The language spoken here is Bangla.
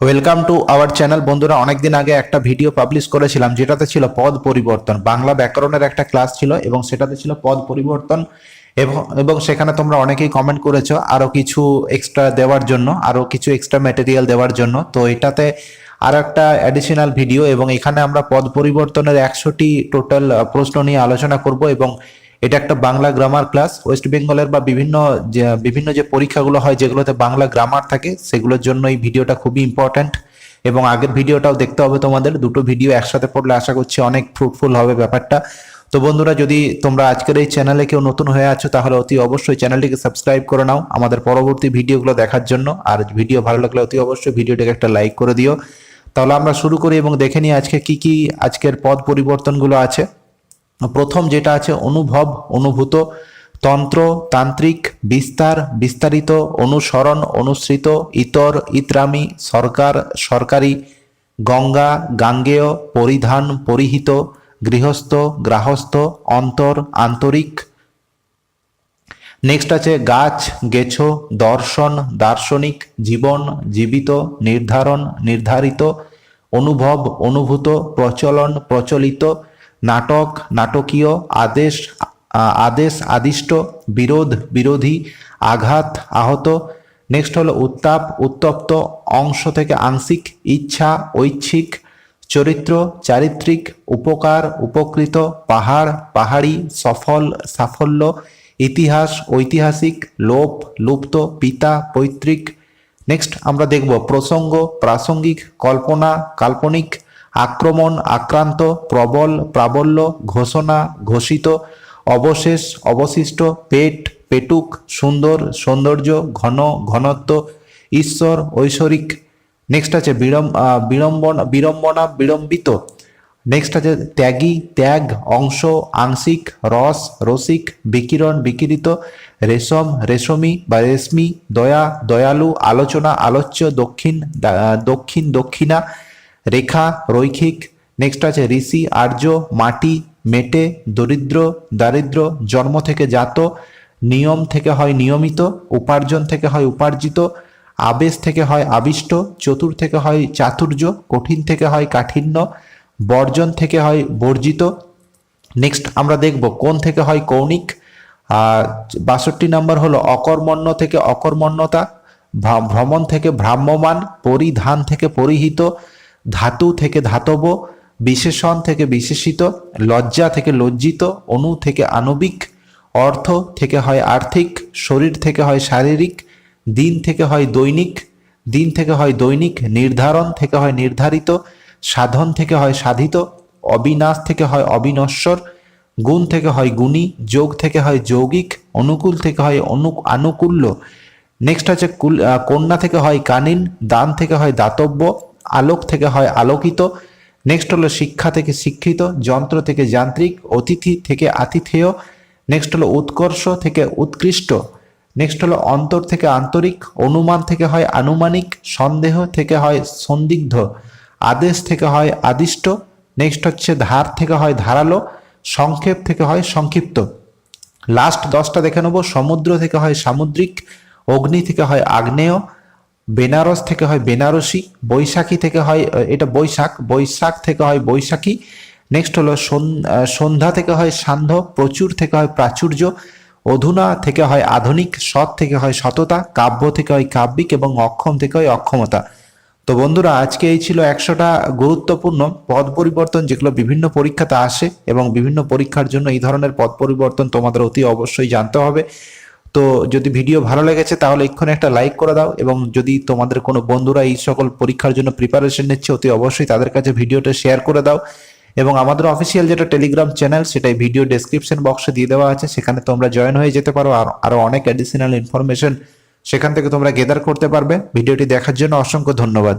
ওয়েলকাম টু আওয়ার চ্যানেল বন্ধুরা, অনেকদিন আগে একটা ভিডিও পাবলিশ করেছিলাম, যেটাতে ছিল পদ পরিবর্তন। বাংলা ব্যাকরণের একটা ক্লাস ছিল এবং সেটাতে ছিল পদ পরিবর্তন এবং সেখানে তোমরা অনেকেই কমেন্ট করেছ আরও কিছু এক্সট্রা দেওয়ার জন্য আরও কিছু এক্সট্রা ম্যাটেরিয়াল দেওয়ার জন্য। তো এটাতে আর একটা অ্যাডিশনাল ভিডিও এবং এখানে আমরা পদ পরিবর্তনের একশোটি টোটাল প্রশ্ন নিয়ে আলোচনা করব এবং এটা একটা বাংলা গ্রামার ক্লাস ওয়েস্ট বেঙ্গলের বা বিভিন্ন যে বিভিন্ন যে পরীক্ষাগুলো হয় যেগুলোতে বাংলা গ্রামার থাকে, সেগুলোর জন্য এই ভিডিওটা খুবই ইম্পর্ট্যান্ট এবং আগের ভিডিওটাও দেখতে হবে তোমাদের, দুটো ভিডিও একসাথে পড়লে আশা করছি অনেক ফ্রুটফুল হবে ব্যাপারটা। তো বন্ধুরা, যদি তোমরা আজকের এই চ্যানেলে কেউ নতুন হয়ে আছো, তাহলে অতি অবশ্যই চ্যানেলটিকে সাবস্ক্রাইব করে নাও আমাদের পরবর্তী ভিডিওগুলো দেখার জন্য। আর ভিডিও ভালো লাগলে অতি অবশ্যই ভিডিওটিকে একটা লাইক করে দিও। তাহলে আমরা শুরু করি এবং দেখে নিই আজকে কি কি আজকের পদ পরিবর্তনগুলো আছে। প্রথম যেটা আছে অনুভব, অনুভূত, তন্ত্র, তান্ত্রিক, বিস্তার, বিস্তারিত, অনুসরণ, অনুসৃত, ইতর, ইতরামি, সরকার, সরকারি, গঙ্গা, গাঙ্গেয়, পরিধান, পরিহিত, গৃহস্থ, গ্রাহস্থ, অন্তর, আন্তরিক। নেক্সট আছে গাছ, গেছো, দর্শন, দার্শনিক, জীবন, জীবিত, নির্ধারণ, নির্ধারিত, অনুভব, অনুভূত, প্রচলন, প্রচলিত নাটক, নাটকীয় আদেশ আদেশ, আদিষ্ট, বিরোধ, বিরোধী, আঘাত, আহত। নেক্সট হলো উত্তাপ, উত্তপ্ত, অংশ থেকে আংশিক, ইচ্ছা, ঐচ্ছিক, চরিত্র, চারিত্রিক, উপকার, উপকৃত, পাহাড়, পাহাড়ি, সফল, সাফল্য, ইতিহাস, ঐতিহাসিক, লোপ, লুপ্ত, পিতা, পৈতৃক। নেক্সট আমরা দেখব প্রসঙ্গ, প্রাসঙ্গিক, কল্পনা, কাল্পনিক আক্রমণ, আক্রান্ত, প্রবল, প্রাবল্য, ঘোষণা, ঘোষিত, অবশেষ, অবশিষ্ট, পেট, পেটুক, সুন্দর, সৌন্দর্য, ঘন, ঘনত্ব, ঈশ্বর, ঐশ্বরিক। নেক্সট আছে বিড়ম বিড়ম্বনা বিড়ম্বনা, বিড়ম্বিত। নেক্সট আছে ত্যাগী, ত্যাগ, অংশ, আংশিক, রস, রসিক, বিকিরণ, বিকিরিত, রেশম, রেশমি বা রেশমি, দয়া, দয়ালু, আলোচনা, আলোচ্য, দক্ষিণ দক্ষিণ, দক্ষিণা রেখা, রৈখিক। নেক্সট আছে ঋষি, আর্য, মাটি, মেটে, দরিদ্র, দারিদ্র, জন্ম থেকে জাত, নিয়ম থেকে হয় নিয়মিত, উপার্জন থেকে হয় উপার্জিত, আবেশ থেকে হয় আবিষ্ট, চতুর থেকে হয় চাতুর্য, কঠিন থেকে হয় কাঠিন্য, বর্জন থেকে হয় বর্জিত। নেক্সট আমরা দেখব কোন থেকে হয় কৌণিক। বাষট্টি নম্বর হলো অকর্মণ্য থেকে অকর্মণ্যতা ভ্রমণ থেকে ভ্রাম্যমান, পরিধান থেকে পরিহিত ধাতু থেকে ধাতব বিশেষণ থেকে বিশেষিত লজ্জা থেকে লজ্জিত অনু থেকে আণবিক অর্থ থেকে হয় আর্থিক শরীর থেকে হয় শারীরিক দিন থেকে হয় দৈনিক দিন থেকে হয় দৈনিক নির্ধারণ থেকে হয় নির্ধারিত সাধন থেকে হয় সাধিত অবিনাশ থেকে হয় অবিনশ্বর গুণ থেকে হয় গুণী যোগ থেকে হয় যৌগিক অনুকূল থেকে হয় অনু আনুকূল্য নেক্সট হচ্ছে কন্যা থেকে হয় কানিন দান থেকে হয় দাতব্য আলোক থেকে হয় আলোকিত। নেক্সট হলো শিক্ষা থেকে শিক্ষিত, যন্ত্র থেকে যান্ত্রিক, অতিথি থেকে আতিথেয়। নেক্সট হলো উৎকর্ষ থেকে উৎকৃষ্ট। নেক্সট হলো অন্তর থেকে আন্তরিক, অনুমান থেকে হয় আনুমানিক, সন্দেহ থেকে হয় সন্দিগ্ধ। আদেশ থেকে হয় আদিষ্ট। নেক্সট হচ্ছে ধার থেকে হয় ধারালো। সংক্ষেপ থেকে হয় সংক্ষিপ্ত। লাস্ট দশটা দেখে নেব। সমুদ্র থেকে হয় সামুদ্রিক। অগ্নি থেকে হয় আগ্নেয়। বেনারস থেকে হয় বেনারসি, বৈশাখী থেকে হয় এটা বৈশাখ বৈশাখ থেকে হয় বৈশাখী। নেক্সট হলো সন্ধ্যা থেকে হয় সান্ধ্য, প্রচুর থেকে হয় প্রাচুর্য। অধুনা থেকে হয় আধুনিক, সৎ থেকে হয় সততা, কাব্য থেকে হয় কাব্যিক এবং অক্ষম থেকে হয় অক্ষমতা। তো বন্ধুরা, আজকে এই ছিল একশোটা গুরুত্বপূর্ণ পদ পরিবর্তন, যেগুলো বিভিন্ন পরীক্ষাতে আসে এবং বিভিন্ন পরীক্ষার জন্য এই ধরনের পদ পরিবর্তন তোমাদের অতি অবশ্যই জানতে হবে। তো যদি ভিডিও ভালো লেগেছে, তাহলে এক্ষুনি একটা লাইক করে দাও এবং যদি তোমাদের কোনো বন্ধুরা এই সকল পরীক্ষার জন্য প্রিপারেশন নিচ্ছে, অতি অবশ্যই তাদের কাছে ভিডিওটা শেয়ার করে দাও এবং আমাদের অফিসিয়াল যেটা টেলিগ্রাম চ্যানেল সেটাই ভিডিও ডেসক্রিপশন বক্সে দিয়ে দেওয়া আছে। সেখানে তোমরা জয়েন হয়ে যেতে পারো আর আরও অনেক অ্যাডিশনাল ইনফরমেশন সেখান থেকে তোমরা গেদার করতে পারবে। ভিডিওটি দেখার জন্য অসংখ্য ধন্যবাদ।